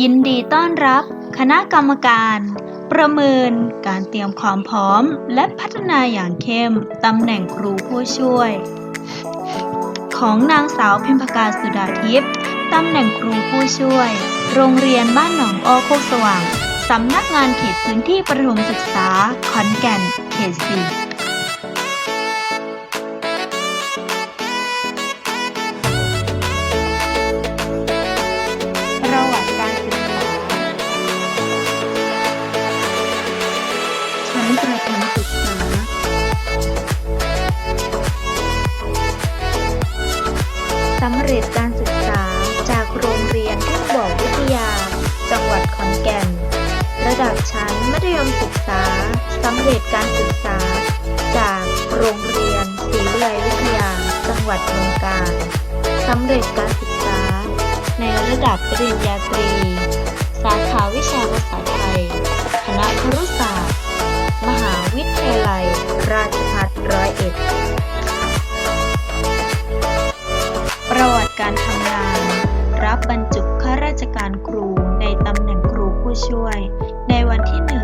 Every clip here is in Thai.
ยินดีต้อนรับ คณะกรรมการ ประเมินการเตรียมความพร้อม และพัฒนาอย่างเข้มตำแหน่งครูผู้ช่วย ของนางสาวพิมพกาสุดาทิพย์ตำแหน่งครูผู้ช่วย โรงเรียนบ้านหนองอ้อโคกสว่างสำนักงานเขตพื้นที่ประถมศึกษาขอนแก่นเขตสี่ นศึกษาสำเร็จการศึกษาจากโรงเรียนทุ่งบ่อวิทยา จังหวัดขอนแก่น ระดับชั้นมัธยมศึกษาสำเร็จการศึกษา จากโรงเรียนศรีวิไลวิทยา จังหวัดเมืองกาญสำเร็จการศึกษา ในระดับปริญญาตรี สาขาวิชาภาษาไทย คณะครุศาสตร์ มหาวิทยาลัย ราชภัฏร้อยเอ็ด ประวัติการทำงาน รับบรรจุข้าราชการครูในตำแหน่งครูผู้ช่วย ในวันที่หนึ่ง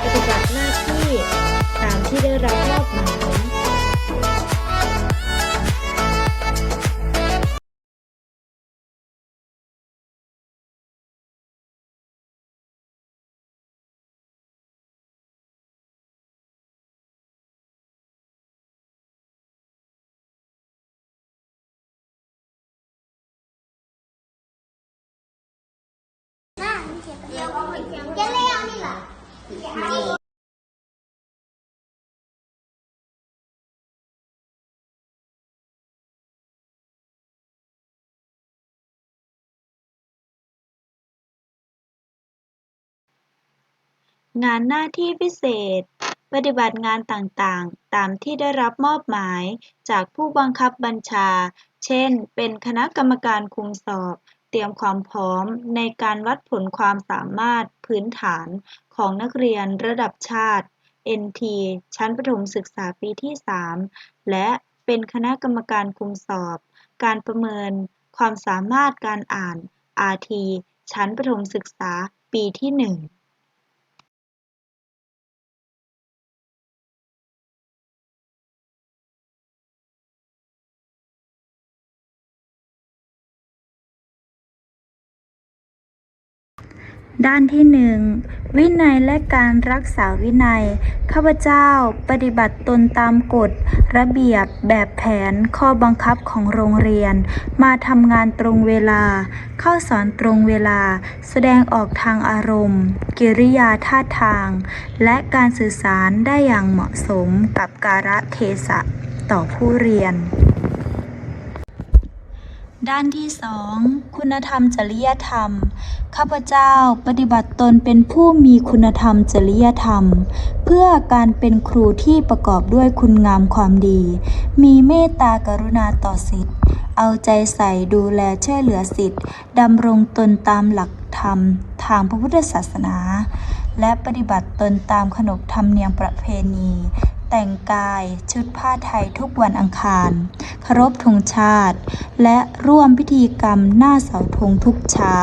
ปฏิบัติหน้าที่ตามที่ได้รับมอบหมายเดี๋ยวเลี้ยงนี่แหละ งานหน้าที่พิเศษ ปฏิบัติงานต่าง ๆ ตามที่ได้รับมอบหมายจากผู้บังคับบัญชา เช่น เป็นคณะกรรมการคุมสอบ เตรียมความพร้อมในการวัดผลความสามารถพื้นฐานของนักเรียนระดับชาติ NT ชั้นประถมศึกษาปีที่ 3 และเป็นคณะกรรมการคุมสอบ การประเมินความสามารถการอ่าน RT ชั้นประถมศึกษาปีที่ 1 ด้านที่หนึ่งวินัยและการรักษาวินัย ข้าพเจ้าปฏิบัติตนตามกฎ ระเบียบแบบแผนข้อบังคับของโรงเรียน มาทำงานตรงเวลา เข้าสอนตรงเวลา แสดงออกทางอารมณ์ กิริยาท่าทาง และการสื่อสารได้อย่างเหมาะสมกับกาลเทศะต่อผู้เรียน ด้านที่สองคุณธรรมจริยธรรม ข้าพเจ้าปฏิบัติตนเป็นผู้มีคุณธรรมจริยธรรม เพื่อการเป็นครูที่ประกอบด้วยคุณงามความดี มีเมตตากรุณาต่อสิทธิ์ เอาใจใส่ดูแลช่วยเหลือสิทธิ์ดำรงตนตามหลักธรรม ทางพระพุทธศาสนา และปฏิบัติตนตามขนบธรรมเนียมประเพณี แต่งกายชุดผ้าไทยทุกวันอังคารเคารพธงชาติ และร่วมพิธีกรรมหน้าเสาธงทุกเช้า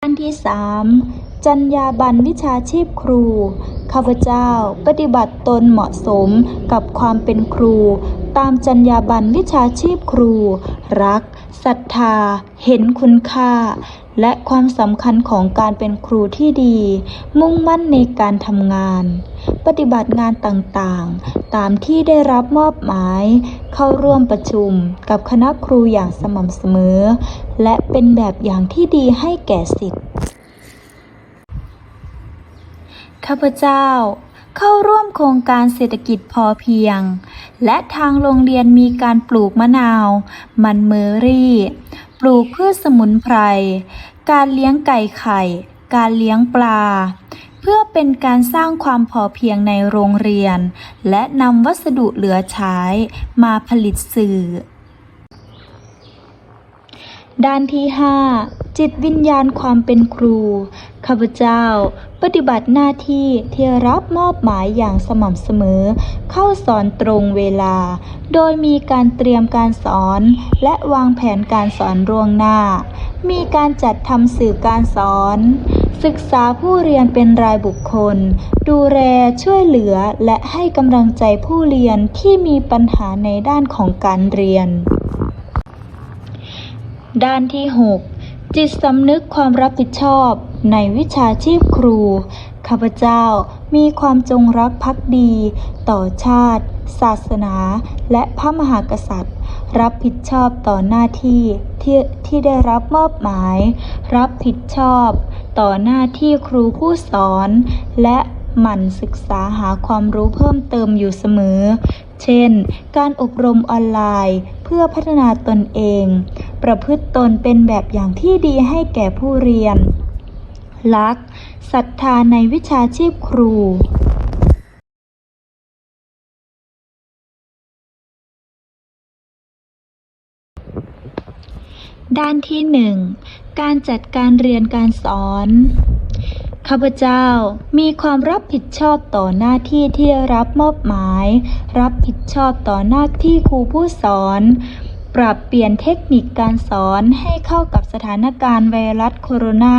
ด้นที่ 3จรรยาบรรณวิชาชีพครู ข้าพเจ้าปฏิบัติตนเหมาะสมกับความเป็นครู ตามจรรยาบรรณวิชาชีพครู รักศรัทธา เห็นคุณค่า และความสำคัญของการเป็นครูที่ดี มุ่งมั่นในการทำงาน ปฏิบัติงานต่างๆ ตามที่ได้รับมอบหมาย เข้าร่วมประชุมกับคณะครูอย่างสม่ำเสมอ และเป็นแบบอย่างที่ดีให้แก่สิทธิ์ข้าพเจ้า เข้าร่วมโครงการเศรษฐกิจพอเพียง และทางโรงเรียนมีการปลูกมะนาว มันเมอรี่ ปลูกพืชสมุนไพร การเลี้ยงไก่ไข่ การเลี้ยงปลา เพื่อเป็นการสร้างความพอเพียงในโรงเรียน และนำวัสดุเหลือใช้มาผลิตสื่อ ด้านที่ 5 จิตวิญญาณความเป็นครู ข้าพเจ้า ปฏิบัติหน้าที่ที่รับมอบหมายอย่างสม่ำเสมอ เข้าสอนตรงเวลา โดยมีการเตรียมการสอน และวางแผนการสอนล่วงหน้า มีการจัดทำสื่อการสอน ศึกษาผู้เรียนเป็นรายบุคคล ดูแลช่วยเหลือและให้กำลังใจผู้เรียนที่มีปัญหาในด้านของการเรียน ด้านที่ 6 จิตสำนึกความรับผิดชอบในวิชาชีพครู ข้าพเจ้ามีความจงรักภักดี ต่อชาติ ศาสนา และพระมหากษัตริย์ รับผิดชอบต่อหน้าที่ที่ที่ได้รับมอบหมาย รับผิดชอบ ต่อหน้าที่ครูผู้สอน และหมั่นศึกษาหาความรู้เพิ่มเติมอยู่เสมอ เช่น การอบรมออนไลน์ พื่อพัฒนาตนเอง ประพฤติตนเป็นแบบอย่างที่ดีให้แก่ผู้เรียนลักศรัทธาในวิชาชีพครูด้านที่หนึ่งการจัดการเรียนการสอน ข้าพเจ้ามีความรับผิดชอบต่อหน้าที่ที่ได้รับมอบหมาย รับผิดชอบต่อหน้าที่ครูผู้สอน ปรับเปลี่ยนเทคนิคการสอนให้เข้ากับสถานการณ์ไวรัสโคโรนา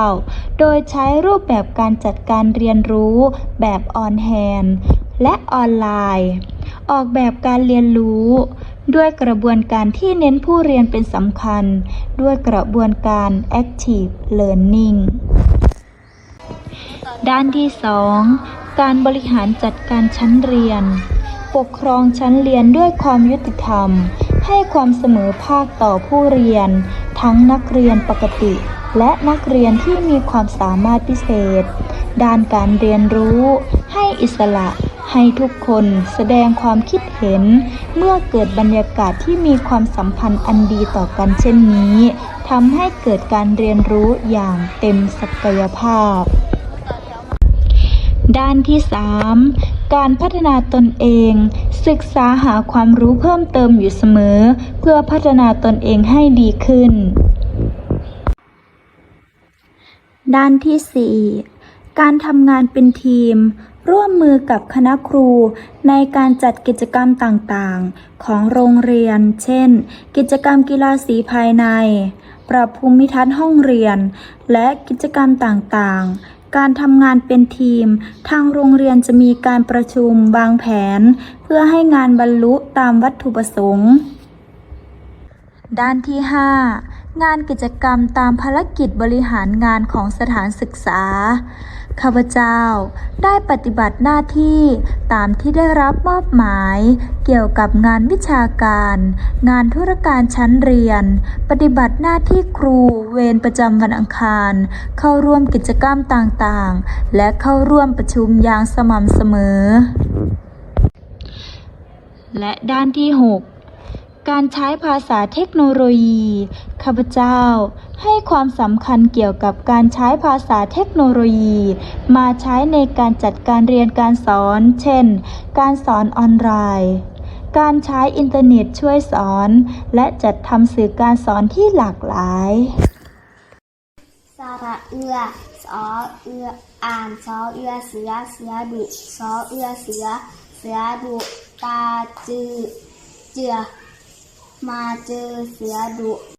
2019 โดยใช้รูปแบบการจัดการเรียนรู้แบบออนแฮนและออนไลน์ ออกแบบการเรียนรู้ ด้วยกระบวนการที่เน้นผู้เรียนเป็นสำคัญ ด้วยกระบวนการ Active Learning ด้านที่ 2 การบริหารจัดการชั้นเรียน ปกครองชั้นเรียนด้วยความยุติธรรม ให้ความเสมอภาคต่อผู้เรียน ทั้งนักเรียนปกติ และนักเรียนที่มีความสามารถพิเศษ ด้านการเรียนรู้ ให้อิสระ ให้ทุกคนแสดงความคิดเห็น เมื่อเกิดบรรยากาศที่มีความสัมพันธ์อันดีต่อกันเช่นนี้ทำให้เกิดการเรียนรู้อย่างเต็มศักยภาพ ด้านที่ 3 การพัฒนาตนเอง ศึกษาหาความรู้เพิ่มเติมอยู่เสมอ เพื่อพัฒนาตนเองให้ดีขึ้น ด้านที่ 4 การทำงานเป็นทีม ร่วมมือกับคณะครูในการจัดกิจกรรมต่างๆ ของโรงเรียน เช่น กิจกรรมกีฬาสีภายใน ปรับภูมิทัศน์ห้องเรียน และกิจกรรมต่างๆการทำงานเป็นทีม ทางโรงเรียนจะมีการประชุมวางแผน เพื่อให้งานบรรลุตามวัตถุประสงค์ ด้านที่ 5 งานกิจกรรมตามภารกิจบริหารงานของสถานศึกษา ข้าพเจ้าได้ปฏิบัติหน้าที่ตามที่ได้รับมอบหมาย เกี่ยวกับงานวิชาการ งานธุรการชั้นเรียน ปฏิบัติหน้าที่ครูเวรประจำวันอังคาร เข้าร่วมกิจกรรมต่างๆ และเข้าร่วมประชุมอย่างสม่ำเสมอ และด้านที่ 6 การใช้ภาษาเทคโนโลยี ข้าพเจ้าให้ความสำคัญเกี่ยวกับการใช้ภาษาเทคโนโลยี มาใช้ในการจัดการเรียนการสอน เช่น การสอนออนไลน์ การใช้อินเทอร์เน็ตช่วยสอน และจัดทำสื่อการสอนที่หลากหลายสระเอือสอเอืออ่านสอเอือเสือเสือดุสอเอือเสือ เสือดุตาจือเจือ มาเจอเสือดุ